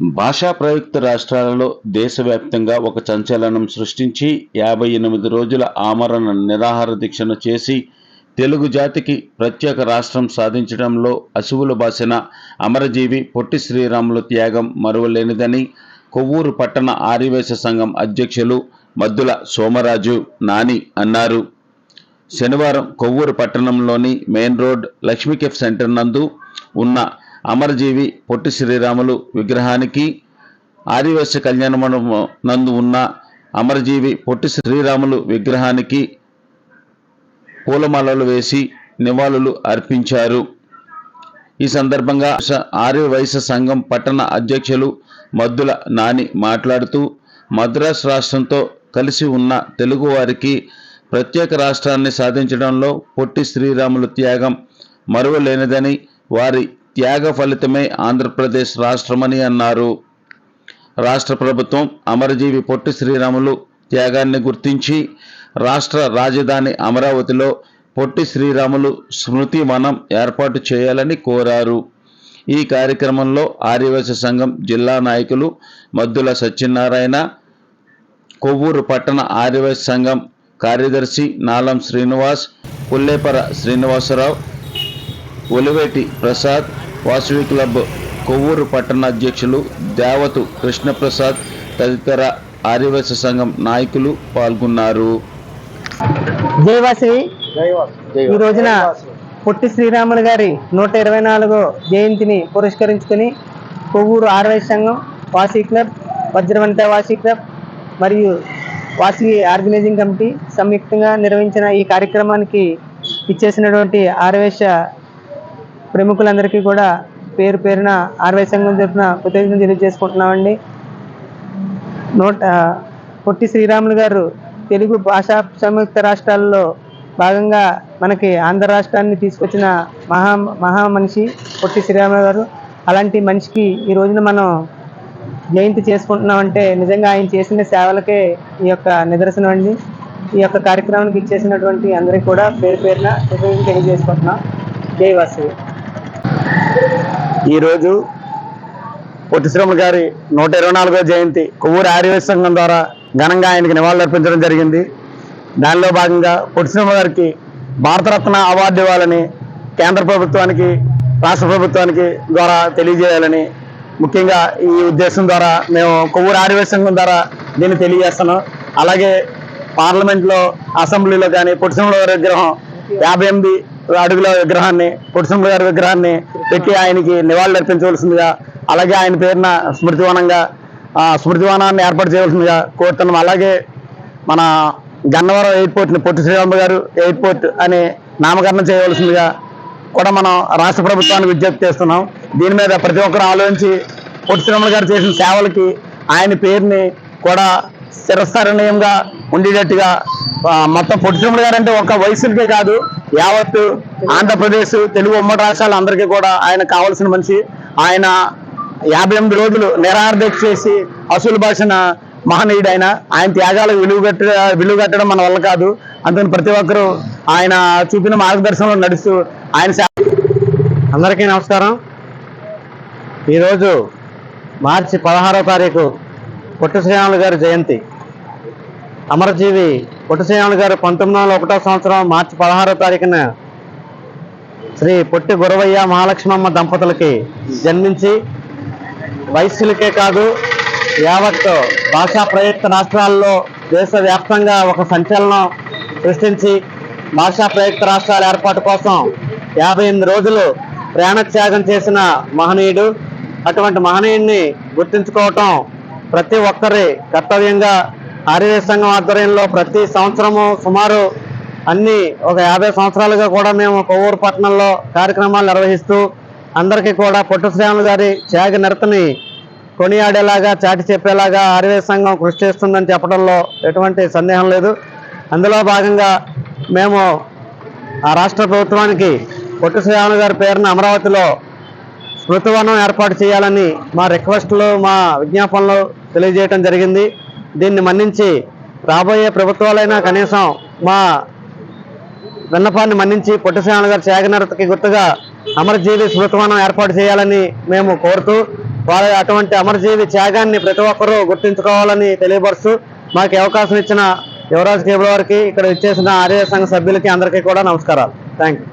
భాషా ప్రయుక్త రాష్ట్రాలలో దేశవ్యాప్తంగా ఒక సంచలనం సృష్టించి యాభై ఎనిమిది రోజుల ఆమరణ నిరాహార దీక్షను చేసి తెలుగు జాతికి ప్రత్యేక రాష్ట్రం సాధించడంలో అసువులు బాసిన అమరజీవి పొట్టి శ్రీరాములు త్యాగం మరువలేనిదని కొవ్వూరు పట్టణ ఆర్యవేశ సంఘం అధ్యక్షులు మద్దుల సోమరాజు నాని అన్నారు. శనివారం కొవ్వూరు పట్టణంలోని మెయిన్ రోడ్ లక్ష్మీకెఫ్ సెంటర్ నందు ఉన్న అమరజీవి పొట్టి శ్రీరాములు విగ్రహానికి ఆదివాసీ కళ్యాణ మండపం నందు ఉన్న అమరజీవి పొట్టి శ్రీరాములు విగ్రహానికి పూలమాలలు వేసి నివాళులు అర్పించారు. ఈ సందర్భంగా ఆర్యవైశ్య ఆర్య వైశ్య సంఘం పట్టణ అధ్యక్షులు మద్దుల నాని మాట్లాడుతూ మద్రాసు రాష్ట్రంతో కలిసి ఉన్న తెలుగువారికి ప్రత్యేక రాష్ట్రాన్ని సాధించడంలో పొట్టి శ్రీరాములు త్యాగం మరువలేనిదని వారి త్యాగ ఫలితమే ఆంధ్రప్రదేశ్ రాష్ట్రమని అన్నారు. రాష్ట్ర ప్రభుత్వం అమరజీవి పొట్టి శ్రీరాములు త్యాగాన్ని గుర్తించి రాష్ట్ర రాజధాని అమరావతిలో పొట్టి శ్రీరాములు స్మృతి వనం ఏర్పాటు చేయాలని కోరారు. ఈ కార్యక్రమంలో ఆర్యవైశ్య సంఘం జిల్లా నాయకులు మద్దుల సత్యనారాయణ కొవ్వూరు పట్టణ ఆర్యవైశ్య సంఘం కార్యదర్శి నాలం శ్రీనివాస్ పుల్లేపర శ్రీనివాసరావు ఒలివేటి ప్రసాద్ వాసవి క్లబ్ కొవ్వూరు పట్టణ అధ్యక్షులు దేవతు కృష్ణప్రసాద్ తదితర ఆర్యవేశ సంఘం నాయకులు పాల్గొన్నారు. జయవాసవి ఈ రోజున పొట్టి శ్రీరాములు గారి నూట ఇరవై నాలుగో జయంతిని పురస్కరించుకుని కొవ్వూరు ఆర్వేశ సంఘం వాసీ క్లబ్ వజ్రవంత వాసీ క్లబ్ మరియు వాసీ ఆర్గనైజింగ్ కమిటీ సంయుక్తంగా నిర్వహించిన ఈ కార్యక్రమానికి ఇచ్చేసినటువంటి ఆర్వేశ ప్రముఖులందరికీ కూడా పేరు పేరున ఆర్వై సంఘం తరఫున కృతజ్ఞతలు తెలియజేసుకుంటున్నామండి. నూట పొట్టి శ్రీరాములు గారు తెలుగు భాషా సంయుక్త రాష్ట్రాల్లో భాగంగా మనకి ఆంధ్ర రాష్ట్రాన్ని తీసుకొచ్చిన మహా మహా మనిషి పొట్టి శ్రీరాములు గారు. అలాంటి మనిషికి ఈ రోజున మనం జయంతి చేసుకుంటున్నామంటే నిజంగా ఆయన చేసిన సేవలకే ఈ యొక్క నిదర్శనం అండి. ఈ యొక్క కార్యక్రమానికి ఇచ్చేసినటువంటి అందరికీ కూడా పేరు పేరున తెలియజేసుకుంటున్నాం. జై ఈరోజు పొట్టిశ్రమ గారి నూట ఇరవై నాలుగో జయంతి కొవ్వూరు ఆర్యవేశ సంఘం ద్వారా ఘనంగా ఆయనకి నివాళులర్పించడం జరిగింది. దానిలో భాగంగా పొట్టిశ్రమ గారికి భారతరత్న అవార్డు ఇవ్వాలని కేంద్ర ప్రభుత్వానికి రాష్ట్ర ప్రభుత్వానికి ద్వారా తెలియజేయాలని ముఖ్యంగా ఈ ఉద్దేశం ద్వారా మేము కొవ్వూరు ఆర్యవేశ సంఘం ద్వారా దీన్ని తెలియజేస్తున్నాం. అలాగే పార్లమెంట్లో అసెంబ్లీలో కానీ పొట్టిశ్రమ విగ్రహం యాభై ఎనిమిది అడుగుల విగ్రహాన్ని పురుషముల గారి విగ్రహాన్ని పెట్టి ఆయనకి నివాళులర్పించవలసిందిగా అలాగే ఆయన పేరున స్మృతివనంగా స్మృతివనాన్ని ఏర్పాటు చేయవలసిందిగా కోరుతున్నాం. అలాగే మన గన్నవరం ఎయిర్పోర్ట్ని పొట్టి శ్రీరామ గారు ఎయిర్పోర్ట్ అని నామకరణం చేయవలసిందిగా కూడా మనం రాష్ట్ర ప్రభుత్వాన్ని విజ్ఞప్తి చేస్తున్నాం. దీని మీద ప్రతి ఒక్కరు ఆలోచించి పొట్టి శ్రీరాములు గారు చేసిన సేవలకి ఆయన పేరుని కూడా స్థిరస్థారణీయంగా ఉండేటట్టుగా మొత్తం పొట్టి శ్రీరాములు గారు అంటే ఒక వయసులకే కాదు యావత్తు ఆంధ్రప్రదేశ్ తెలుగు ఉమ్మడి రాష్ట్రాలు అందరికీ కూడా ఆయన కావాల్సిన మనిషి. ఆయన యాభై ఎనిమిది రోజులు నిరాహారదీక్ష చేసి అసలు భాషన మహనీయుడు ఆయన. ఆయన త్యాగాలకు విలువ విలువగట్టడం విలువ కట్టడం మన వల్ల కాదు. అందుకని ప్రతి ఒక్కరూ ఆయన చూపిన మార్గదర్శనంలో నడుస్తూ ఆయన అందరికీ నమస్కారం. ఈరోజు మార్చి పదహారో తారీఖు పొట్టి శ్రీరాములు గారి జయంతి. అమరజీవి పొట్టి గారు పంతొమ్మిది వందల ఒకటో సంవత్సరం మార్చి పదహారో తారీఖున శ్రీ పొట్టి గురవయ్య మహాలక్ష్మమ్మ దంపతులకి జన్మించి వైశ్యులకే కాదు యావత్ భాషా ప్రయుక్త రాష్ట్రాల్లో దేశవ్యాప్తంగా ఒక సంచలనం సృష్టించి భాషా ప్రయుక్త రాష్ట్రాల ఏర్పాటు కోసం యాభై ఎనిమిది రోజులు ప్రాణత్యాగం చేసిన మహనీయుడు. అటువంటి మహనీయుడిని గుర్తించుకోవటం ప్రతి ఒక్కరి కర్తవ్యంగా ఆర్య సంఘం ఆధ్వర్యంలో ప్రతి సంవత్సరము సుమారు అన్ని ఒక యాభై సంవత్సరాలుగా కూడా మేము కొవ్వూరు పట్టణంలో కార్యక్రమాలు నిర్వహిస్తూ అందరికీ కూడా పొట్టు శ్రీరాములు గారి త్యాగ నిరతని కొనియాడేలాగా చాటి చెప్పేలాగా ఆర్య సంఘం కృషి చేస్తుందని చెప్పడంలో ఎటువంటి సందేహం లేదు. అందులో భాగంగా మేము ఆ రాష్ట్ర ప్రభుత్వానికి పొట్టు శ్రీరాములు గారి పేరున అమరావతిలో స్మృతివనం ఏర్పాటు చేయాలని మా రిక్వెస్ట్లు మా విజ్ఞాపనలు తెలియజేయటం జరిగింది. దీన్ని మన్నించి రాబోయే ప్రభుత్వాలైనా కనీసం మా విన్నపాన్ని మన్నించి పొట్టిశ్రావణ గారి త్యాగనరతకి గుర్తుగా అమరజీవి స్మృతివనం ఏర్పాటు చేయాలని మేము కోరుతూ వారి అటువంటి అమరజీవి త్యాగాన్ని ప్రతి ఒక్కరూ గుర్తుంచుకోవాలని తెలియపరుస్తూ మాకు అవకాశం ఇచ్చిన యువరాజ్ కేబుల్ వారికి ఇక్కడ ఇచ్చేసిన ఆర్య సంఘ సభ్యులకి అందరికీ కూడా నమస్కారాలు. Thank you